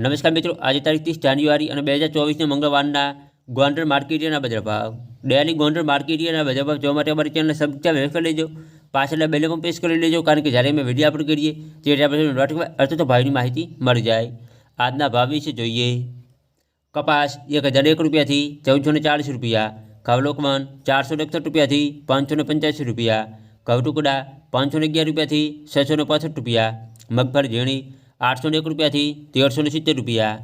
નમસ્કાર મિત્રો આજે તારીખ ત્રીસ જાન્યુઆરી અને બે હજાર ચોવીસને મંગળવારના ગોંડલ માર્કેટિયાના બજાર ભાવ ડેલી ગોંડલ માર્કેટિયાના બજાર ભાવ જોવા માટે અમારી ચેનલને સબસ્ક્રાઈબ વેફ કરી લેજો પાછળના બેલ પણ પ્રેસ કરી લેજો કારણ કે જ્યારે અમે વિડીયો અપલોડ કરીએ ત્યારે આપણે નોટિફિકેશન અર્થ તો ભાવની માહિતી મળી જાય આજના ભાવ વિશે જોઈએ કપાસ એક હજાર એક રૂપિયાથી ચૌદસો ને ચાલીસ રૂપિયા ઘઉલોકવન ચારસો ને એકસઠ રૂપિયાથી પાંચસો ને પંચ્યાસી રૂપિયા ઘઉ ટુકડા પાંચસો ને અગિયાર રૂપિયાથી છસો ને પાસઠ રૂપિયા મગફળી ઝીણી આઠસો ને એક રૂપિયાથી તેરસો ને સિત્તેર રૂપિયા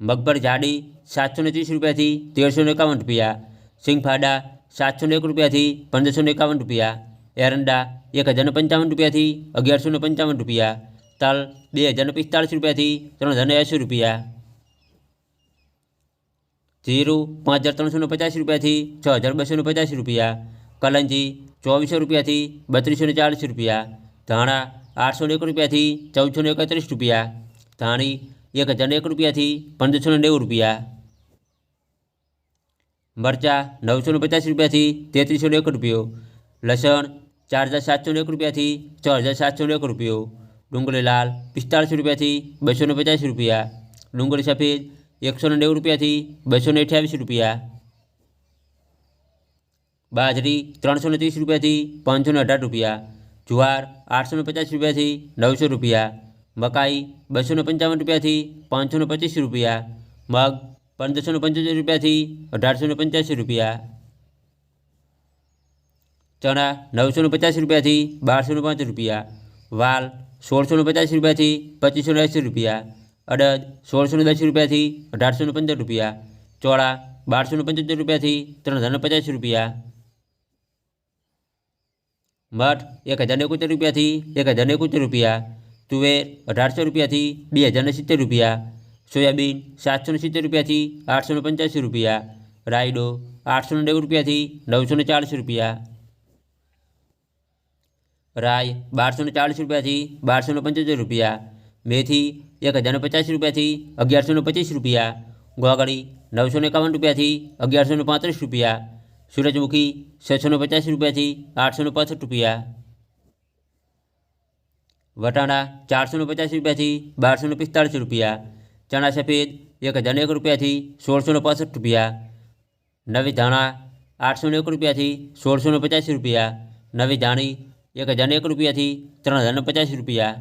મગફળી જાડી સાતસો ને ત્રીસ રૂપિયાથી તેરસો ને એકાવન રૂપિયા સિંગફાડા સાતસો ને એક રૂપિયાથી પંદરસો ને એકાવન રૂપિયા એરંડા એક હજાર ને પંચાવન રૂપિયાથી અગિયારસો ને પંચાવન રૂપિયા તલ બે હજાર ને પિસ્તાળીસ રૂપિયાથી ત્રણ હજાર ને એંસી રૂપિયા જીરું પાંચ હજાર ત્રણસો ને પચાસ રૂપિયાથી છ હજાર બસો ને પચાસ રૂપિયા કલંજી ચોવીસો રૂપિયાથી બત્રીસો ને ચાલીસ રૂપિયા ધાણા આઠસો ને એક રૂપિયાથી ચૌદસો ને એકત્રીસ રૂપિયા ધાણી એક હજાર ને એક રૂપિયાથી પંદરસો ને નેવું રૂપિયા મરચાં નવસો ને પચાસ રૂપિયાથી તેત્રીસો ને એક રૂપિયો લસણ ચાર હજાર સાતસો ને એક રૂપિયાથી છ હજાર સાતસો ને એક રૂપિયો ડુંગળી લાલ પિસ્તાળીસો રૂપિયાથી બસો ને પચાસ રૂપિયા ડુંગળી સફેદ એકસો ને નેવું રૂપિયાથી બસો ને અઠ્યાવીસ રૂપિયા બાજરી ત્રણસો ને ત્રીસ રૂપિયાથી પાંચસો ને અઢાર રૂપિયા જુવાર આઠસો ને પચાસ રૂપિયાથી નવસો રૂપિયા મકાઈ બસો ને પંચાવન રૂપિયાથી પાંચસો ને પચીસ રૂપિયા મગ પંદરસો ને પંચોતેર રૂપિયાથી અઢારસો ને પંચ્યાસી રૂપિયા ચણા નવસો ને પચાસ રૂપિયાથી બારસો ને પાંચ રૂપિયા વાલ સોળસો ને પચાસ રૂપિયાથી પચીસો ને એંસી રૂપિયા અડદ સોળસો ને દસ રૂપિયાથી અઢારસો ને પંદર રૂપિયા ચોળા બારસો ને પંચોતેર રૂપિયાથી ત્રણ હજાર ને પચાસ રૂપિયા મઠ એક હજાર ને એકોતેર રૂપિયાથી એક હજાર ને એકોતેર રૂપિયા તુવેર અઢારસો રૂપિયાથી બે હજાર ને સિત્તેર રૂપિયા સોયાબીન સાતસો ને સિત્તેર રૂપિયાથી આઠસો ને પંચ્યાસી રૂપિયા રાયડો આઠસો ને નેવું રૂપિયાથી નવસો ને ચાલીસ રૂપિયા રાય બારસો ને ચાલીસ રૂપિયાથી બારસો ને પંચોતેર રૂપિયા મેથી એક હજાર ને પચાસ રૂપિયાથી અગિયારસો ને પચીસ રૂપિયા ગોગળી નવસો ને એકાવન રૂપિયાથી અગિયારસો ને પાંત્રીસ રૂપિયા સૂરજમુખી છસો ને પચાસ રૂપિયાથી આઠસો ને પાસઠ રૂપિયા વટાણા ચારસો ને પચાસ રૂપિયાથી બારસો ને પિસ્તાળીસ રૂપિયા ચણા સફેદ એક હજાર ને એક રૂપિયાથી સોળસો ને પાસઠ રૂપિયા નવી ધાણા આઠસો ને એક રૂપિયાથી સોળસો ને પચાસ રૂપિયા નવી ધાણી એક હજાર ને એક રૂપિયાથી ત્રણ હજાર ને પચાસ રૂપિયા